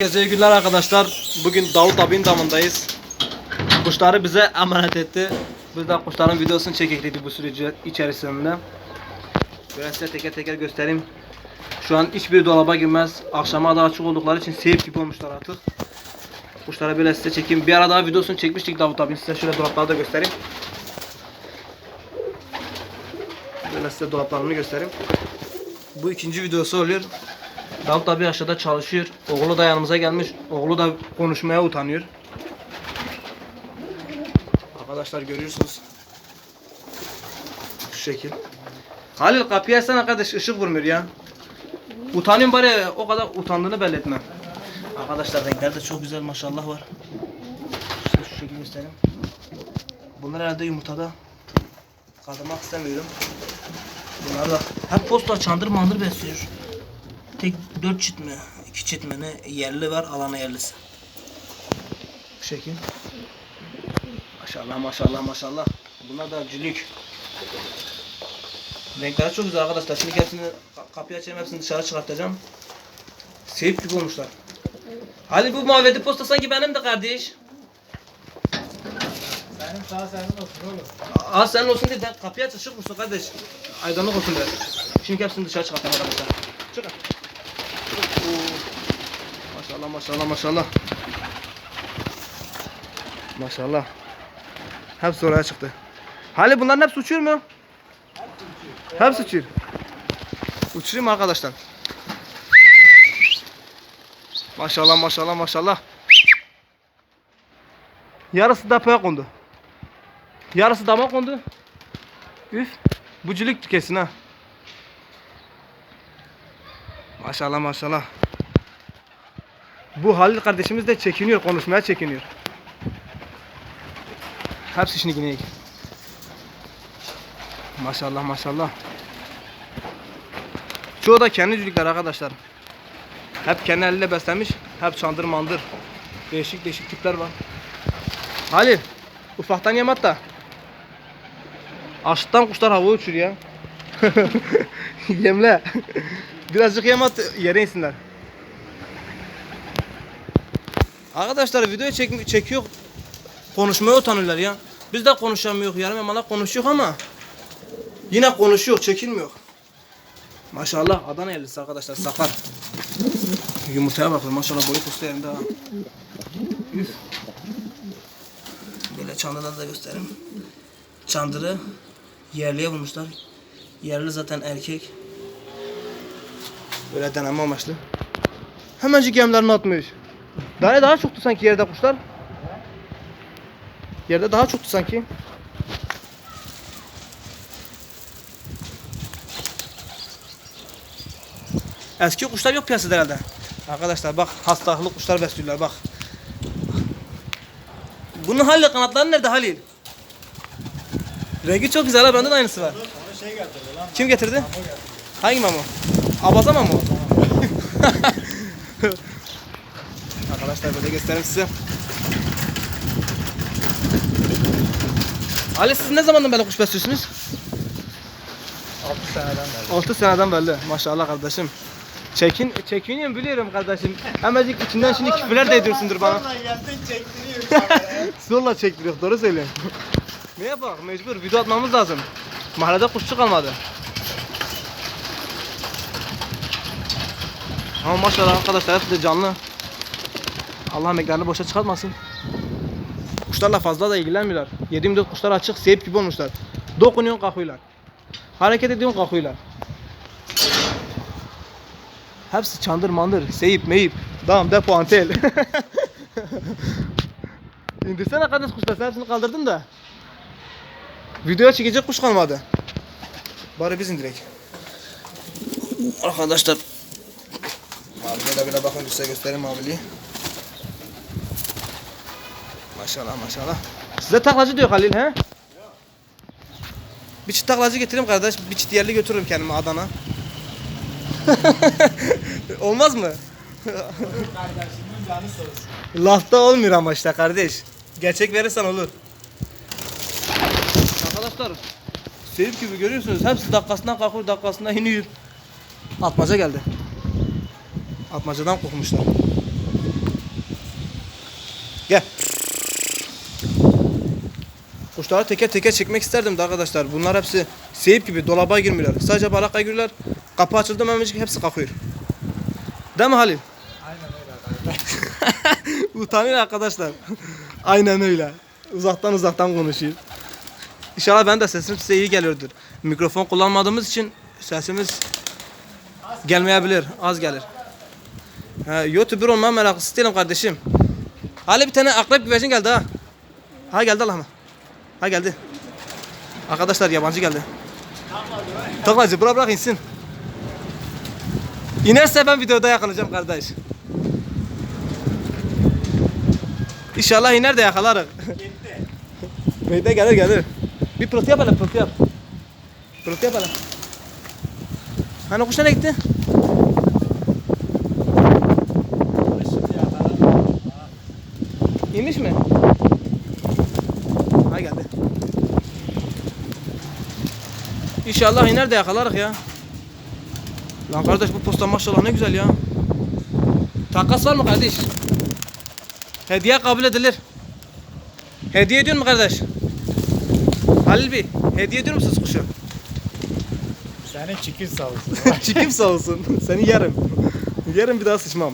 Herkese iyi günler arkadaşlar. Bugün Davut abinin damındayız. Kuşları bize emanet etti. Biz de kuşların videosunu çekecektik bu süreci içerisinde. Böyle size teker teker göstereyim. Şu an hiçbir dolaba girmez. Akşama da açık oldukları için seyip gibi olmuşlar artık. Kuşları böyle size çekeyim. Bir ara daha videosunu çekmiştik Davut abinin. Size şöyle dolapları da göstereyim. Böyle size dolaplarını göstereyim. Bu ikinci videosu oluyor. Davut abi aşağıda çalışıyor. Oğlu da yanımıza gelmiş. Oğlu da konuşmaya utanıyor. Arkadaşlar görüyorsunuz. Şu şekil. Halil kapıyı açsana kardeş ışık vurmuyor ya. Utanıyorum bari o kadar utandığını belli etme. Arkadaşlar renkler de çok güzel maşallah var. İşte şu şekilde göstereyim. Bunlar herhalde yumurtada. Kaldırmak istemiyorum. Bunlar da hep posta çandır mandır besliyor. Tek 4 çift mi? 2 çift mi ne? Yerli var, alana yerlisi. Bu şekil. Maşallah maşallah maşallah. Bunlar da cülük. Renkleri çok güzel arkadaşlar. Şimdi hepsini ka- kapıyı açayım hepsini dışarı çıkartacağım. Seyip gibi olmuşlar. Halil bu muhabbeti posta sanki benim de kardeş. Benim sağ senin olsun oğlum. Aa senin olsun diye de kapıyı aç ışık vursun kardeş. Aydınlık olsun diye. Şimdi hepsini dışarı çıkartalım arkadaşlar. Çıkın. Maşallah maşallah maşallah. Maşallah. Hepsi oraya çıktı. Hali bunların hepsi uçuyor mu? Hepsi uçuyor. Uçurayım arkadaşlar. Maşallah maşallah maşallah. Yarısı depoya kondu. Yarısı dama kondu. Üf. Buculuk kesin ha. Maşallah maşallah. Bu Halil kardeşimiz de çekiniyor, konuşmaya çekiniyor. Hepsi işini yine Maşallah maşallah. Çoğu da kendi cücükler arkadaşlar. Hep kendi eliyle beslemiş. Hep çandır mandır. Değişik değişik tipler var. Halil, ufaktan yem at da. Açlıktan kuşlar hava uçuruyor ya. Yemle. Birazcık yem at yere insinler. Arkadaşlar video çek çekiyor. Konuşmaya utanıyorlar ya. Biz de konuşamıyor. Yarım yamalak konuşuyor ama yine konuşuyor, çekilmiyor. Maşallah Adana yerlisi arkadaşlar sakar. Yumurtaya bakın maşallah boyu postu yerinde. Böyle çandırları da göstereyim. Çandırı yerliye vurmuşlar. Yerli zaten erkek. Böyle deneme amaçlı. Hemencik yemlerini atmış. Daha daha çoktu sanki yerde kuşlar. Yerde daha çoktu sanki. Eski kuşlar yok piyasada herhalde. Arkadaşlar bak hastalıklı kuşlar besliyorlar bak. Bunun Halil kanatları nerede Halil? Rengi çok güzel ha bende de aynısı var. Şey getirdi lan. Kim getirdi? Hangi mamo? Abaza mamo? Arkadaşlar böyle göstereyim size. Ali siz ne zamandan beri kuş besliyorsunuz? 6 seneden beri. 6 seneden belli. Maşallah kardeşim. Çekin, çekiniyorum biliyorum kardeşim. Hemencik içinden şimdi küfürler de ediyorsundur bana. Sonra geldin çektiriyor kameraya. Zorla çektiriyor doğru söylüyorsun. ne yapalım mecbur video atmamız lazım. Mahallede kuşçu kalmadı. Ama maşallah arkadaşlar hepsi de canlı. Allah emeklerini boşa çıkartmasın. Kuşlarla fazla da ilgilenmiyorlar. Yediğim de kuşlar açık, seyip gibi olmuşlar. Dokunuyorsun kalkıyorlar. Hareket ediyorsun kalkıyorlar. Hepsi çandır mandır, seyip meyip, dam, depo, antel. İndirsene kardeş kuşlar sen hepsini kaldırdın da. Videoya çekecek kuş kalmadı. Bari biz indirek. Arkadaşlar. Bakın size göstereyim maviliği. Maşallah maşallah. Size taklacı diyor Halil he? Bir çift taklacı getireyim kardeş. Bir çift yerli götürürüm kendime Adana. Olmaz mı? Lafta olmuyor ama işte kardeş. Gerçek verirsen olur. Arkadaşlar Seyir gibi görüyorsunuz. Hepsi dakikasından kalkıyor, dakikasından iniyor. Atmaca geldi. Atmacadan korkmuşlar. Gel. Kuşları teker teker çekmek isterdim de arkadaşlar. Bunlar hepsi seyip gibi dolaba girmiyorlar. Sadece balaka giriyorlar. Kapı açıldı mı hepsi kalkıyor. Değil mi Halil? Aynen öyle. Utanıyor arkadaşlar. Aynen öyle. Uzaktan uzaktan konuşuyor. İnşallah ben de sesim size iyi geliyordur. Mikrofon kullanmadığımız için sesimiz gelmeyebilir. Az gelir. Ha, YouTuber olma meraklısı değilim kardeşim. Hala bir tane akrep güvercin geldi ha. Ha geldi Allah'ım. Ha geldi. Arkadaşlar yabancı geldi. Taklacı bırak bırak insin. İnerse ben videoda yakalayacağım kardeş. İnşallah iner de yakalarız. Meyde gelir gelir. Bir pırıltı yap hele pırıltı yap. Pırıltı yap hele. Hani kuş nereye gitti? Şimdi yakalar. İnmiş mi? Ha geldi. İnşallah iner de yakalarız ya. Lan kardeş bu posta maşallah ne güzel ya. Takas var mı kardeş? Hediye kabul edilir. Hediye ediyor mu kardeş? Halil Bey, hediye ediyor musunuz kuşu? Senin çikin sağ olsun. Çikim sağ olsun. Seni yerim. Yerim bir daha sıçmam.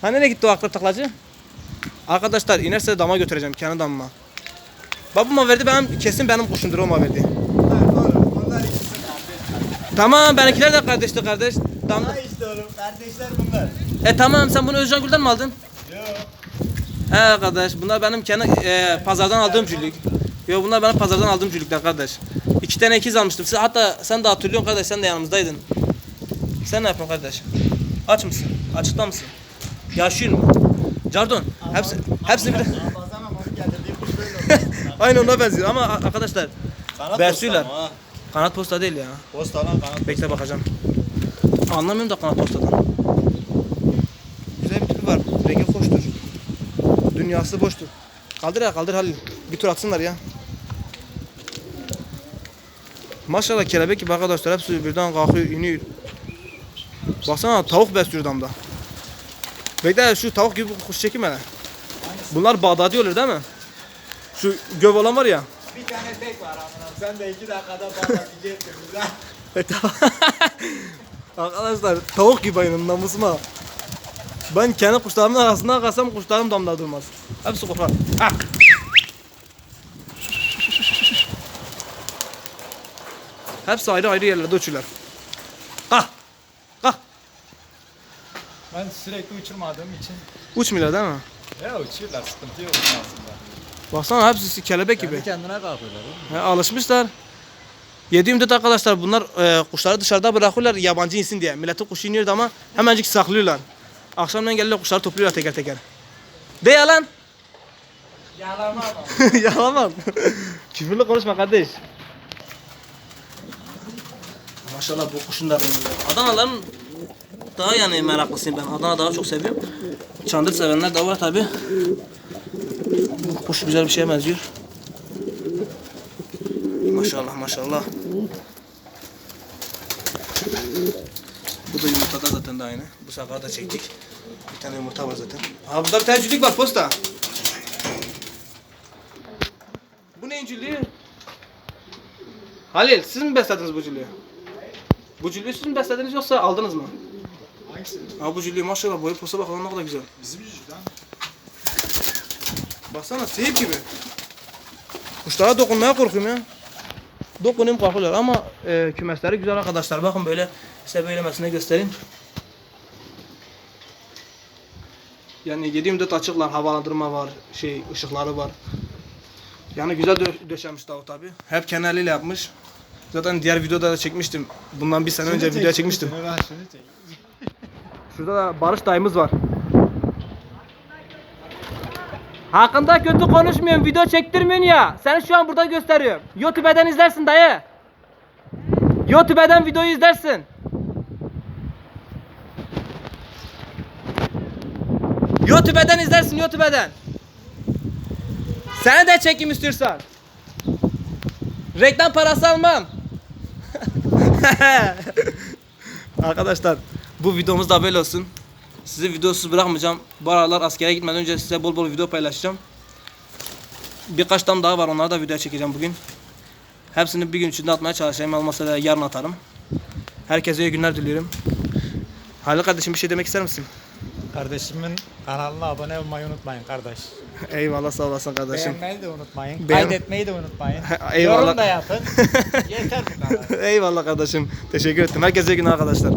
Ha nereye gitti o akrep taklacı? Arkadaşlar inerse dama götüreceğim kendi damıma. Babama verdi benim kesin benim kuşumdur o verdi. Tamam benimkiler de kardeşti kardeş. Ha işte oğlum kardeşler bunlar. e tamam sen bunu Özcan Gül'den mi aldın? Yo. He kardeş bunlar benim kendi e, pazardan aldığım cüllük. Yo bunlar benim pazardan aldığım cüllükler kardeş. İki tane ikiz almıştım. Siz, hatta sen de hatırlıyorsun kardeş sen de yanımızdaydın. Sen ne yapıyorsun kardeş? Aç mısın? Açıkta mısın? Yaşıyor mu? Cardon. Hepsi, hepsi bir Ramazan ama onu getirdiği kuş böyle. Aynı ona benziyor ama arkadaşlar Kanat posta ha. kanat posta değil ya. Posta lan kanat. Bekle bakacağım. Anlamıyorum da kanat postadan. Güzel bir tipi var. Rengi hoştur. Dünyası boştur. Kaldır ya kaldır Halil. Bir tur atsınlar ya. Maşallah kelebek gibi arkadaşlar hepsi birden kalkıyor iniyor. Baksana tavuk besliyor damda. Bekle şu tavuk gibi kuş çekim hele. Bunlar Bağdadi olur değil mi? Şu göv olan var ya. Bir tane tek var amına. Sen de iki dakikada bağlatacaksın bize. E, tamam. Arkadaşlar tavuk gibi ayının namusuma. Ben kendi kuşlarımın arasında kalsam kuşlarım damda durmaz. Hepsi korkar. Ah! Hepsi ayrı ayrı yerlerde uçuyorlar. Sürekli uçurmadığım için. Uçmuyorlar değil mi? Ya uçuyorlar sıkıntı yok aslında. Baksana hepsi kelebek gibi. Kendi kendine kalkıyorlar. He, alışmışlar. 7-24 arkadaşlar bunlar e, kuşları dışarıda bırakıyorlar yabancı insin diye. Milletin kuşu iniyordu ama hemencik saklıyorlar. Akşamdan gelirler kuşları topluyorlar teker teker. De yalan. Yalama ama. Yalamam. Küfürlü konuşma kardeş. Maşallah bu kuşun da benim. Adanaların daha yani meraklısıyım ben. Adana daha çok seviyorum. Çandır sevenler de var tabi. Kuş güzel bir şeye benziyor. Maşallah maşallah. Bu da yumurtada zaten de aynı. Bu sefer de çektik. Bir tane yumurta var zaten. Ha burada bir tane cücük var posta. Bu ne cüllüğü? Halil siz mi beslediniz bu cüllüğü? Bu cüllüğü siz mi beslediniz yoksa aldınız mı? Ha bu cüllüğü maşallah boyu posa bak ne kadar güzel. Bizim yüzük lan. Baksana seyip gibi. Kuşlara dokunmaya korkuyorum ya. Dokunayım korkuyorlar ama e, kümesleri güzel arkadaşlar. Bakın böyle size böylemesine göstereyim. Yani 7-24 açıklar, havalandırma var, şey ışıkları var. Yani güzel dö- döşemiş Davut abi. Hep kenarıyla yapmış. Zaten diğer videoda da çekmiştim. Bundan bir sene önce video çekmiştim. Şurada da Barış dayımız var. Hakkında kötü konuşmuyorum, video çektirmiyorsun ya. Seni şu an burada gösteriyorum. YouTube'den izlersin dayı. YouTube'den videoyu izlersin. YouTube'den izlersin, YouTube'den. Seni de çekim istiyorsan. Reklam parası almam. Arkadaşlar bu videomuz da böyle olsun. Sizi videosuz bırakmayacağım. Bu aralar askere gitmeden önce size bol bol video paylaşacağım. Birkaç tam daha var. Onları da video çekeceğim bugün. Hepsini bir gün içinde atmaya çalışacağım. Olmazsa da yarın atarım. Herkese iyi günler diliyorum. Halil kardeşim bir şey demek ister misin? Kardeşimin kanalına abone olmayı unutmayın kardeş. Eyvallah sağ olasın kardeşim. Beğenmeyi de unutmayın. Beğen- Kaydetmeyi de unutmayın. Eyvallah. Yorum da yapın. Yeter bu kadar. Eyvallah kardeşim. Teşekkür ettim. Herkese iyi günler arkadaşlar.